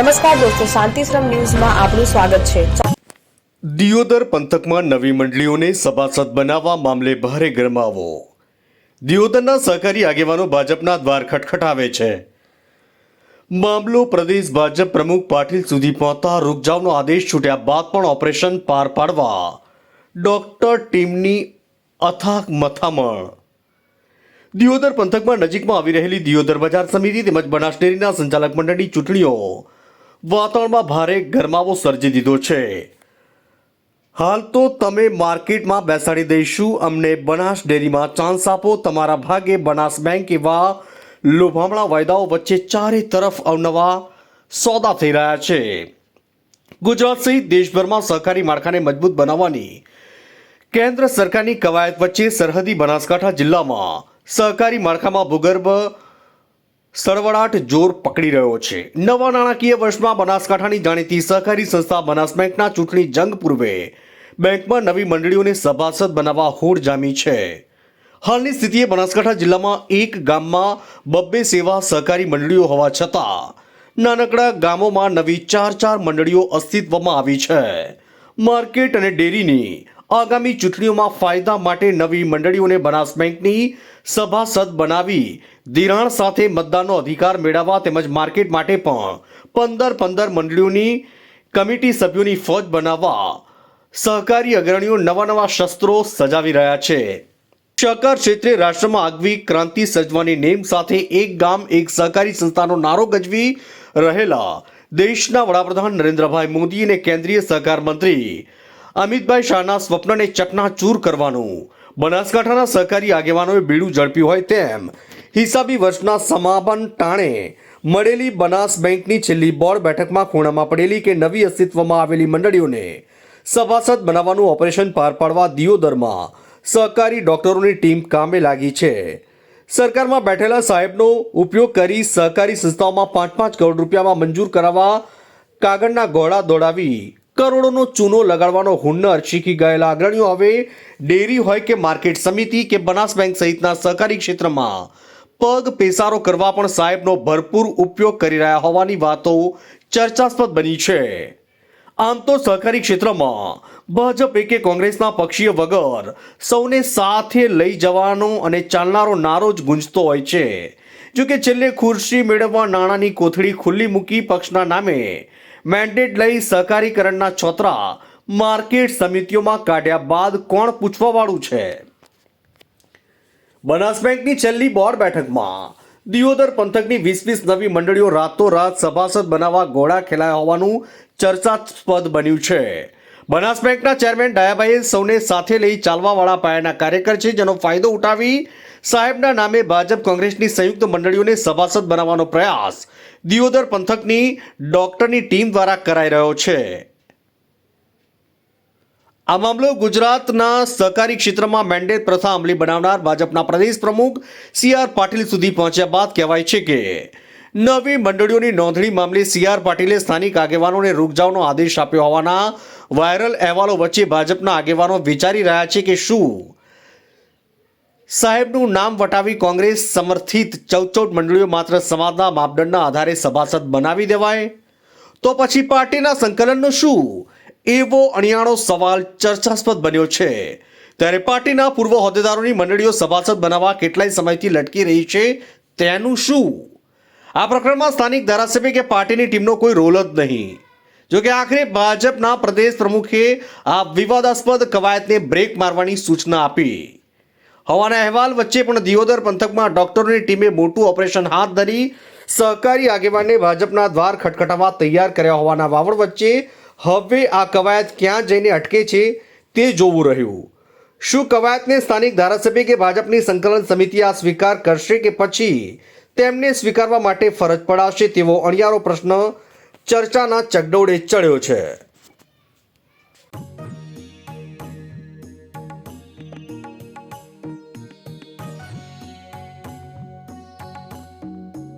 નમસ્કાર દોસ્તો, શાંતિશ્રમ ન્યૂઝમાં આપનું સ્વાગત છે. દિયોદર પંથકમાં નવી મંડળીઓને સભાસદ બનાવવા મામલે ભારે ગરમાવો. દિયોદરના સહકારી આગેવાનો ભાજપના દ્વાર ખટખટાવે છે. મામલો પ્રદેશ ભાજપ પ્રમુખ પાટીલ સુધી પહોંચતા રૂકજાવનો આદેશ છૂટ્યા બાદ પણ ઓપરેશન પાર પાડવા ડોક્ટર ટીમની અથાક મથામણ. દિયોદર પંથકમાં નજીકમાં આવી રહેલી દિયોદર બજાર સમિતિ તેમજ બનાસ ડેરીના સંચાલક મંડળની ચૂંટણીઓ વાતાવરણમાં ભારે ગરમાવો સર્જી દીધો છે. હાલ તો તમે માર્કેટમાં બેસાડી દઈશું. અમને બનાસ ડેરીમાં ચાન્સ આપો. તમારા ભાગે બનાસ બેંક એવા લોભામણા વાયદાઓ વચ્ચે ચારે તરફ અવનવા સોદા થઈ રહ્યા છે. ગુજરાત સહિત દેશભરમાં સહકારી માળખાને મજબૂત બનાવવાની કેન્દ્ર સરકારની કવાયત વચ્ચે સરહદી બનાસકાંઠા જિલ્લામાં સહકારી માળખામાં ભૂગર્ભ સળવળાટ જોર પકડી રહ્યો છે. નવા નાણાકીય વર્ષમાં બનાસકાંઠાની જાણીતી સહકારી સંસ્થા બનાસ બેંકના ચૂંટણી જંગ પૂર્વે બેંકમાં નવી મંડળીઓને સભાસદ બનાવવા હોડ જામી છે. હાલની સ્થિતિએ બનાસકાંઠા જિલ્લામાં એક ગામમાં બબ્બે સેવા સહકારી મંડળીઓ હોવા છતાં નાનકડા ગામોમાં નવી ચાર ચાર મંડળીઓ અસ્તિત્વમાં આવી છે. માર્કેટ અને ડેરીની આગામી ચૂંટણીઓમાં ફાયદા માટે નવી મંડળીઓને બનાસ બેંકની સભાસદ બનાવી ધિરાણ સાથે મતદાનનો અધિકાર મેળવવા તેમજ માર્કેટ માટે પણ પંદર પંદર મંડળીઓની કમિટી સભ્યોની ફોજ બનાવવા સહકારી અગ્રણીઓ નવા નવા શસ્ત્રો સજાવી રહ્યા છે. સહકાર ક્ષેત્રે રાષ્ટ્રમાં આગવી ક્રાંતિ સર્જવાની નેમ સાથે એક ગામ, એક સહકારી સંસ્થાનો નારો ગજવી રહેલા દેશના વડાપ્રધાન નરેન્દ્રભાઈ મોદી અને કેન્દ્રીય સહકાર મંત્રી અમિતભાઈ શાહના સ્વપ્નને ચકનાચૂર કરવાનું. બનાસકાંઠાના સહકારી આગેવાનોએ બીડું ઝડપ્યું હોય તેમ હિસાબી વર્ષના સમાપન ટાણે મળેલી બનાસ બેંકની છેલ્લી બોર્ડ બેઠકમાં ખૂણામાં પડેલી કે નવી અસ્તિત્વમાં આવેલી મંડળીઓને સભાસદ બનાવવાનું ઓપરેશન પાર પાડવા દિયોદરમાં સહકારી ડોક્ટરોની ટીમ કામે લાગી છે. સરકારમાં બેઠેલા સાહેબનો ઉપયોગ કરી સહકારી સંસ્થાઓમાં પાંચ પાંચ કરોડ રૂપિયામાં મંજૂર કરાવવા કાગળના ઘોડા દોડાવી કરોડોનો ચૂનો લગાડવાનો હુન્નર શીખી ગયેલા અગ્રણીઓ હવે ડેરી હોય કે માર્કેટ સમિતિ કે બનાસ બેંક સહિતના સહકારી ક્ષેત્રમાં પગ પેસારો કરવા પણ સાહેબનો ભરપૂર ઉપયોગ કરી રહ્યા હોવાની વાતો ચર્ચાસ્પદ બની છે. આમ તો સહકારી ક્ષેત્રમાં ભાજપ કે કોંગ્રેસના પક્ષીય વગર સૌને સાથે લઈ જવાનો અને ચાલનારો નારો જ ગુંજતો હોય છે. જો કે છેલ્લે ખુરશી મેળવવા નાણાંની કોથળી ખુલ્લી મૂકી પક્ષના નામે મેન્ડેટ લઈ સહકારીકરણના છોતરા માર્કેટ સમિતિઓમાં કાઢ્યા બાદ કોણ પૂછવાવાળું છે? બનાસ બેંકની છેલ્લી બોર્ડ બેઠકમાં દિયોદર પંથકની વીસ વીસ નવી મંડળીઓ રાતોરાત સભાસદ બનાવવા ઘોડા ખેલાયા હોવાનું ચર્ચાસ્પદ બન્યું છે. બનાસ બેંકના ચેરમેન ડાયાભાઈએ સૌને સાથે લઈ ચાલવાવાળા પાયાના કાર્યકર છે, જેનો ફાયદો ઉઠાવી સાહેબના નામે ભાજપ કોંગ્રેસની સંયુક્ત મંડળીઓને સભાસદ બનાવવાનો પ્રયાસ. દિયોદર પંથકની ડોક્ટરની ટીમ દ્વારા કરાઈ રહ્યો છે. આ મામલો ગુજરાતના સહકારી ક્ષેત્રમાં મેન્ડેટ પ્રથા અમલી બનાવનાર ભાજપના પ્રદેશ પ્રમુખ સી આર પાટીલ સુધી પહોંચ્યા બાદ કહેવાય છે કે, નવી મંડળીઓની નોંધણી મામલે સી આર પાટીલે સ્થાનિક આગેવાનોને રૂકજાવનો આદેશ આપ્યો હોવાના વાયરલ અહેવાલો વચ્ચે ભાજપના આગેવાનો વિચારી રહ્યા છે કે શું સાહેબનું નામ વટાવી કોંગ્રેસ સમર્થિત ચૌદ ચૌદ મંડળીઓ માત્ર સમાજના માપદંડના આધારે સભાસદ બનાવી દેવાય? તો પછી પાર્ટીના સંકલનનો શું? એવો અણિયાળો સવાલ ચર્ચાસ્પદ બન્યો છે. ત્યારે પાર્ટીના પૂર્વ હોદ્દેદારોની મંડળીઓ સભાસદ બનાવવા કેટલાય સમયથી લટકી રહી છે, તેનું શું? આ પ્રકરણમાં સ્થાનિક ધારાસભ્ય કે પાર્ટીની ટીમનો કોઈ રોલ જ નહીં. જોકે આખરે ભાજપના પ્રદેશ પ્રમુખે આ વિવાદાસ્પદ કવાયતને બ્રેક મારવાની સૂચના આપી. હવાના અહેવાલ વચ્ચે પણ દિયોદર પંથકમાં ડોક્ટરોની ટીમે મોટું ઓપરેશન હાથ ધરી સહકારી આગેવાનને ભાજપના દ્વાર ખટખટાવવા તૈયાર કર્યા હોવાના વાવડ વચ્ચે હવે આ કવાયત ક્યાં જઈને અટકે છે તે જોવું રહ્યું. શું કવાયતને સ્થાનિક ધારાસભ્ય કે ભાજપની સંકલન સમિતિ આ સ્વીકાર કરશે કે પછી તેમને સ્વીકારવા માટે ફરજ પડાશે તેવો અણિયારો પ્રશ્ન ચર્ચાના ચગડોળે ચડ્યો છે.